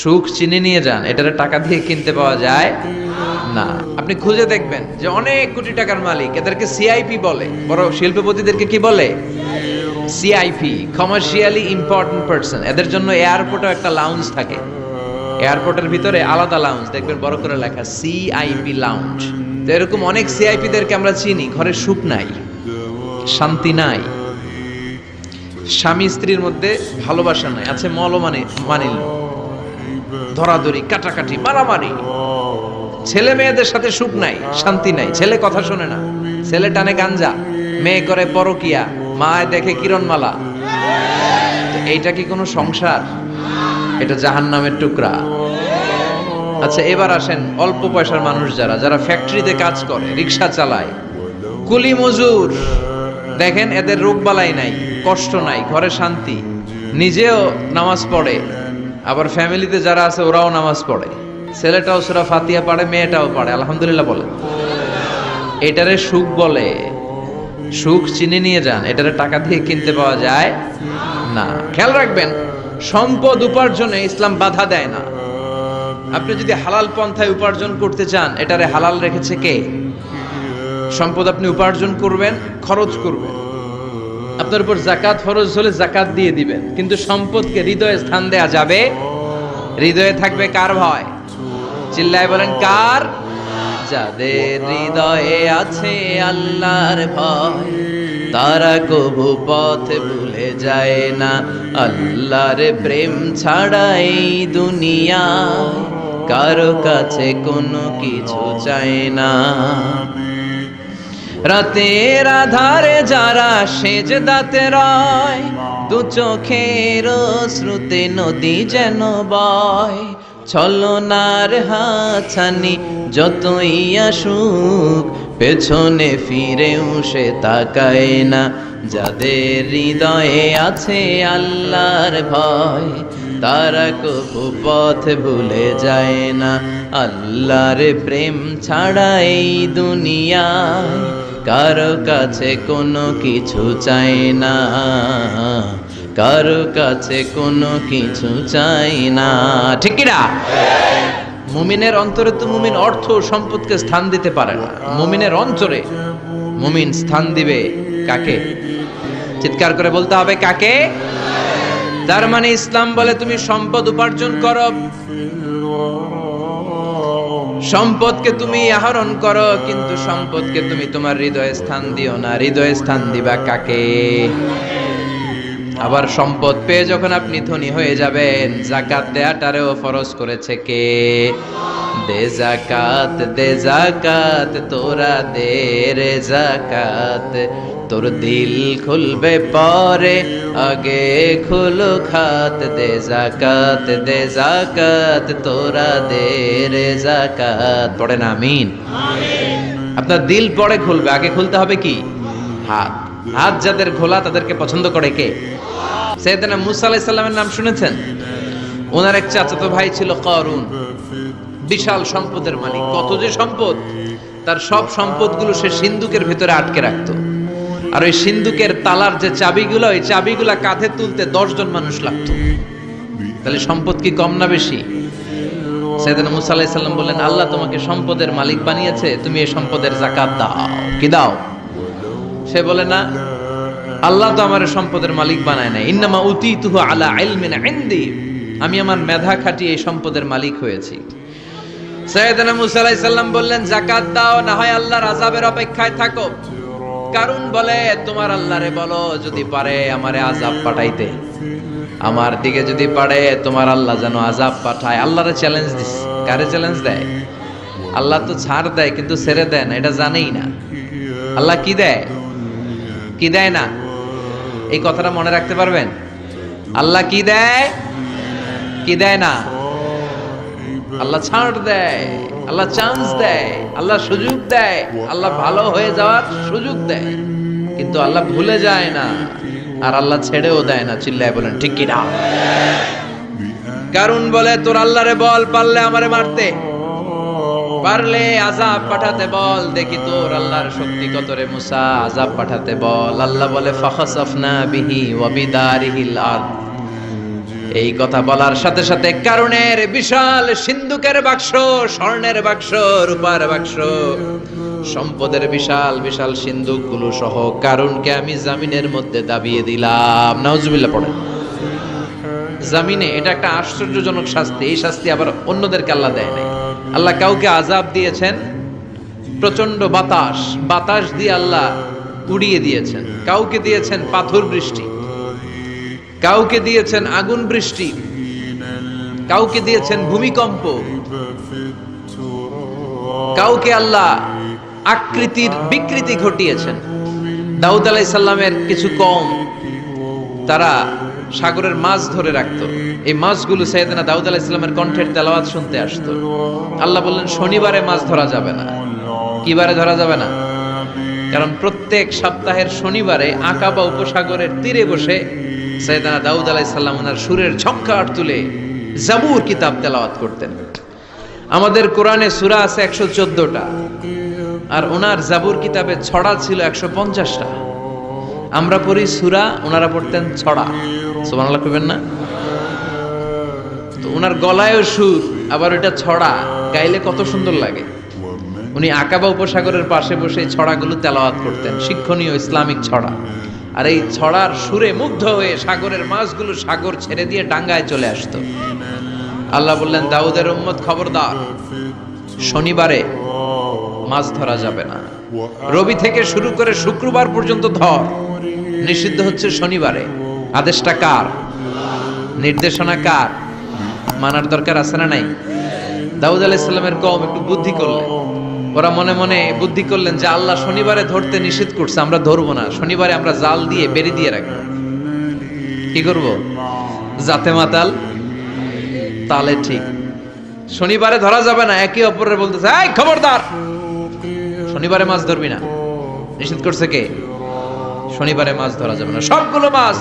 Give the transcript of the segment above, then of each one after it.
সুখ চিনে নিয়ে যান, এটারে টাকা দিয়ে কিনতে পাওয়া যায় না। আপনি খুঁজে দেখবেন যে অনেক কোটি টাকার মালিক, এদেরকে সিআইপি বলে। বড় শিল্পপতিদেরকে কি বলে? সিআইপি কমার্শিয়ালি ইম্পর্টেন্ট পারসন এদের জন্য এয়ারপোর্টে একটা লাউঞ্জ থাকে। এয়ারপোর্টের ভিতরে আলাদা লাউঞ্জ দেখবেন বড় করে লেখা সিআইপি লাউঞ্জ তো এরকম অনেক সিআইপিদেরকে আমরা চিনি, ঘরে সুখ নাই, শান্তি নাই। স্বামী স্ত্রীর মধ্যে ভালোবাসা নাই, আছে মল মানে মানিল ধরাধরি, কাটাকাটি, মারামারি। ছেলে মেয়েদের সাথে সুখ নাই, শান্তি নাই। ছেলে কথা শোনে না। ছেলে টানে গাঞ্জা, মেয়ে করে পরকিয়া, মায় দেখে কিরণমালা। এইটা কি কোনো সংসার? এটা জাহান নামের টুকরা। আচ্ছা এবার আসেন অল্প পয়সার মানুষ যারা যারা ফ্যাক্টরিতে কাজ করে, রিক্সা চালায়। কুলি মজুর। দেখেন, এদের রোগ বালাই নাই, কষ্ট নাই, ঘরে শান্তি। নিজেও নামাজ পড়ে। আবার ফ্যামিলিতে যারা আছে, ওরাও নামাজ পড়ে। ছেলেটাও সুরা ফাতিয়া পাড়ে, মেয়েটাও পাড়ে, আলহামদুলিল্লাহ বলে। এটারে সুখ বলে। সুখ চিনে নিয়ে যান, এটারে টাকা দিয়ে কিনতে পাওয়া যায় না। খেয়াল রাখবেন, সম্পদ উপার্জনে ইসলাম বাধা দেয় না। আপনি যদি হালাল পন্থায় উপার্জন করতে চান, এটারে হালাল রেখেছে কে? সম্পদ আপনি উপার্জন করবেন, খরচ করবেন। আপনার উপর জাকাত ফরজ হলে জাকাত দিয়ে দিবেন, কিন্তু সম্পদকে হৃদয়ে স্থান দেয়া যাবে। হৃদয়ে থাকবে কার ভয়? চিল্লায় বলেন, কার? যাদের হৃদয়ে আছে আল্লাহর ভয়, তারা কবু পথ ভুলে যায় না। আল্লাহর প্রেম ছাড়া এই দুনিয়া কারও কাছে কোনো কিছু চায় না। রাতের আধারে যারা সেজ দাতে রয় দু চোখের শ্রুতে নদী যেন বয়। ছলনার হাছানি যতই আসুক, পেছনে ফিরেও সে তাকায় না। যাদের হৃদয়ে আছে আল্লাহর ভয়, তারা কবু পথ ভুলে যায় না। আল্লাহর প্রেম ছাড়া এই দুনিয়ায় কারও কাছে কোনো কিছু চাই না। কারও কাছে কোনো কিছু চাই না। ঠিক কিনা? মুমিনের অন্তরে তো মুমিন অর্থ সম্পদকে স্থান দিতে পারে না। মুমিনের অন্তরে মুমিন স্থান দিবে কাকে? চিৎকার করে বলতে হবে কাকে? তার মানে ইসলাম বলে তুমি সম্পদ উপার্জন করো। সম্পদকে তুমি আহরণ করো, কিন্তু সম্পদকে তুমি তোমার হৃদয়ে স্থান দিও না। হৃদয়ে স্থান দিবা কাকে? আবার সম্পদ পেয়ে যখন আপনি ধনী হয়ে যাবেন, জাকাত দেয়াটারেও ফরজ করেছে কে? দে জাকাত দে জাকাত তোরা দে রে জাকাত তোর দিল খুলবে পরে আগে খুলো খাত। দে জাকাত দে জাকাত তোরা দে রে জাকাত পড়ে না আমিন? আপনার দিল পরে খুলবে আগে খুলতে হবে কি? হাত। হাত যাদের খোলা তাদেরকে পছন্দ করে কে? সৈয়দনা মুসা আলাইহিস সালামের নাম শুনেছেন? ওনার এক চাচাতো ভাই ছিল করুন বিশাল সম্পদের মালিক। কত যে সম্পদ, তার সব সম্পদগুলো সে সিন্ধুকের ভিতরে আটকে রাখতো। আর ওই সিন্ধুকের তালার যে চাবিগুলো, ওই চাবিগুলা কাঁধে তুলতে দশজন মানুষ লাগতো। তাহলে সম্পদ কি কম না বেশি? সেদিন মুসা আলাইহিস সালাম বললেন, আল্লাহ তোমাকে সম্পদের মালিক বানিয়েছে, তুমি এই সম্পদের জাকাত দাও। কি দাও? সে বলে, না, আল্লাহ তো আমার সম্পদের মালিক বানায় না ইন্নামা উতি তুহ আলা ইলমিন ইনদি। আমি আমার মেধা খাটিয়ে এই সম্পদের মালিক হয়েছি। সৈয়দনা বললেন দাও, না হয় আল্লাহর অপেক্ষায় থাকো। কারণ বলে, তোমার আল্লাহরে বলো, যদি পারে আমারে পাঠাইতে। আমার দিকে যদি পারে, তোমার আল্লাহ যেন পাঠায়। আল্লাহরে চ্যালেঞ্জ দিস। কারে চ্যালেঞ্জ দেয়? আল্লাহ তো ছাড় দেয়, কিন্তু ছেড়ে দেয় না, এটা জানেই না। আল্লাহ কি দেয়? কি দেয় না? এই কথাটা মনে রাখতে পারবেন? আল্লাহ কি দেয়? কি দেয় না? আল্লাহ ছাড় দেয়, আল্লাহ চান্স দেয়, আল্লাহ সুযোগ দেয়, আল্লাহ ভালো হয়ে যাওয়ার সুযোগ দেয়। কিন্তু আল্লাহ ভুলে যায় না, আর আল্লাহ ছেড়েও দেয় না, চিল্লায় বলেন, ঠিক কি না কারণ বলে, তোর আল্লাহরে বল, পারলে আমারে মারতে। পারলে আজাব পাঠাতে বল, দেখি তোর আল্লাহর শক্তি কত রে মুসা আজাব পাঠাতে বল। আল্লাহ বলে, ফাখাসাফনা বিহি ওয়া বিদারিহিল আরদ। এই কথা বলার সাথে সাথে কারণের বিশাল সিন্ধুকের বাক্স, স্বর্ণের বাক্স, রূপার বাক্স, সম্পদের বিশাল বিশাল সিন্ধুকগুলো সহ কারণকে আমি জামিনের মধ্যে দাবিয়ে দিলাম। নাউজুবিল্লাহ পড়েন। জামিনে এটা একটা আশ্চর্যজনক শাস্তি, এই শাস্তি আবার অন্যদেরকে আল্লাহ দেয় নাই। আল্লাহ কাউকে আজাব দিয়েছেন প্রচণ্ড বাতাস বাতাস দিয়ে আল্লাহ উড়িয়ে দিয়েছেন। কাউকে দিয়েছেন পাথর বৃষ্টি কাউকে দিয়েছেন আগুন বৃষ্টি, কাউকে দিয়েছেন ভূমিকম্প, কাউকে আল্লাহ আকৃতির বিকৃতি ঘটিয়েছেন। দাউদ আলাই সাল্লামের কিছু কম তারা সাগরের মাছ ধরে রাখতো। এই মাছগুলো সৈয়দনা দাউদ আলাহ ইসলামের কণ্ঠের তেলাওয়াত শুনতে আসতো। আল্লাহ বললেন, শনিবারে মাছ ধরা যাবে না। কিবারে ধরা যাবে না? কারণ প্রত্যেক সপ্তাহের শনিবারে আঁকা আকাবা উপসাগরের তীরে বসে সৈয়দনা দাউদ আলাহ ইসলাম ওনার সুরের ঝঙ্কার তুলে জাবুর কিতাব তেলাওয়াত করতেন। আমাদের কোরআনে সুরা আছে একশো চোদ্দটা, আর ওনার জাবুর কিতাবে ছড়া ছিল একশো পঞ্চাশটা। আমরা পড়ি সুরা, ওনারা পড়তেন ছড়া। সুবহানাল্লাহ কইবেন না? তো ওনার গলায়ও সুর, আবার ওটা ছড়া, গাইলে কত সুন্দর লাগে। উনি আকাবা উপসাগরের পাশে বসে ছড়াগুলো তেলাওয়াত করতেন, শিক্ষণীয় ইসলামিক ছড়া। আর এই ছড়ার সুরে মুগ্ধ হয়ে সাগরের মাছগুলো সাগর ছেড়ে দিয়ে ডাঙ্গায় চলে আসতো। আল্লাহ বললেন, দাউদের উম্মত খবরদার, শনিবারে মাছ ধরা যাবে না। রবি থেকে শুরু করে শুক্রবার পর্যন্ত ধর। নিষিদ্ধ হচ্ছে শনিবারে। আদেশটা কার? নির্দেশনা কার? মানার দরকার আছে না নাই? দাউদ আলাইসাল্লামের কম একটু বুদ্ধি করলেন। ওরা মনে মনে বুদ্ধি করলেন যে আল্লাহ শনিবারে ধরতে নিষেধ করছে, আমরা ধরবো না। শনিবারে আমরা জাল দিয়ে বেরি দিয়ে রাখব। কি করব? জাতে মাতাল, তালে ঠিক। শনিবারে ধরা যাবে না, একে অপরের বলতেছে, এই, খবরদার! শনিবারে মাছ ধরবি না। নিষেধ করছে কে? শনিবারে মাছ ধরা যাবে না। সবগুলো মাছ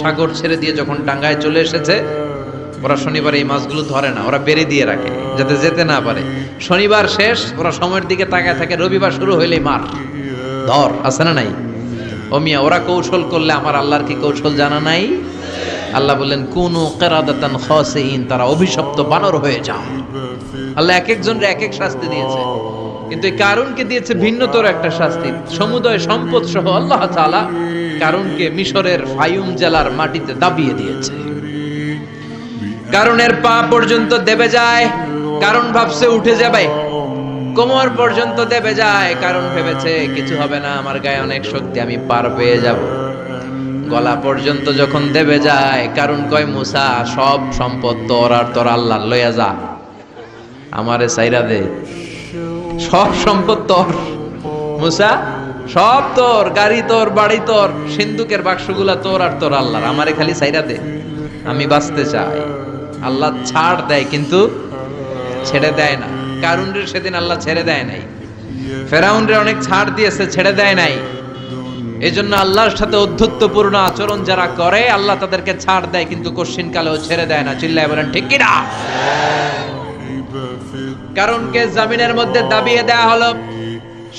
সাগর ছেড়ে দিয়ে যখন ডাঙ্গায় চলে এসেছে ওরা শনিবার এই মাছগুলো ধরে না, ওরা বেড়ে দিয়ে রাখে, যাতে যেতে না পারে। শনিবার শেষ, ওরা সময়ের দিকে তাকায় থাকে, রবিবার শুরু হইলেই মার। ধর, আছে না নাই? ও মিয়া, ওরা কৌশল করলে আমার আল্লাহর কি কৌশল জানা নাই? আল্লাহ বললেন, কোন কেরাদাতান খসেইন তারা অভিশপ্ত বানর হয়ে যাও। আল্লাহ এক একজনের এক এক শাস্তি দিয়েছে। কিন্তু এই কারণকে দিয়েছে ভিন্নতর একটা শাস্তি। সমুদয় সম্পদ সহ আল্লাহ তাআলা কারণকে মিশরের ফায়ুম জেলার মাটিতে দাবিয়ে দিয়েছে। কারণের পা পর্যন্ত দেবে যায়, কারণ ভাবছে উঠে যাবে। কোমর পর্যন্ত দেবে যায়, কারণ ভেবেছে কিছু হবে না, আমার গায়ে অনেক শক্তি, আমি পার পেয়ে যাব। গলা পর্যন্ত যখন দেবে যায়, কারণ কয়, মুসা, সব সম্পদ তোর আর তোর আল্লাহ লইয়া যা। আমারে সাইরা দে। সব সম্পদ তোর। মুসা, সব তোর, গাড়ি তোর, বাড়ি তোর, সিন্ধুকের বাক্সগুলা তোর আর তোর আল্লাহর, আমারে খালি সাইরা দে। আমি বাঁচতে চাই। আল্লাহ ছাড় দেয়, কিন্তু ছেড়ে দেয় না। কারুনরে সেদিন আল্লাহ ছেড়ে দেয় নাই। ফেরাউনরে অনেক ছাড় দিয়েছে, ছেড়ে দেয় নাই। এই জন্য আল্লাহর সাথে অধ্যত্বপূর্ণ আচরণ যারা করে, আল্লাহ তাদেরকে ছাড় দেয়, কিন্তু কশ্চিন কালেও ছেড়ে দেয় না। চিল্লায় বলেন, ঠিক কিনা কারণকে জামিনের মধ্যে দাবিয়ে দেয়া হলো।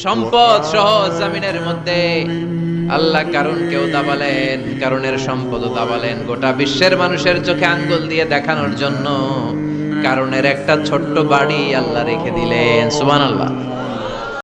সম্পদ সহ জামিনের মধ্যে। আল্লাহ কারণ কেউ দাবালেন কারণের সম্পদ দাবালেন গোটা বিশ্বের মানুষের চোখে আঙ্গুল দিয়ে দেখানোর জন্য কারণের একটা ছোট্ট বাড়ি আল্লাহ রেখে দিলেন সুবান আল্লাহ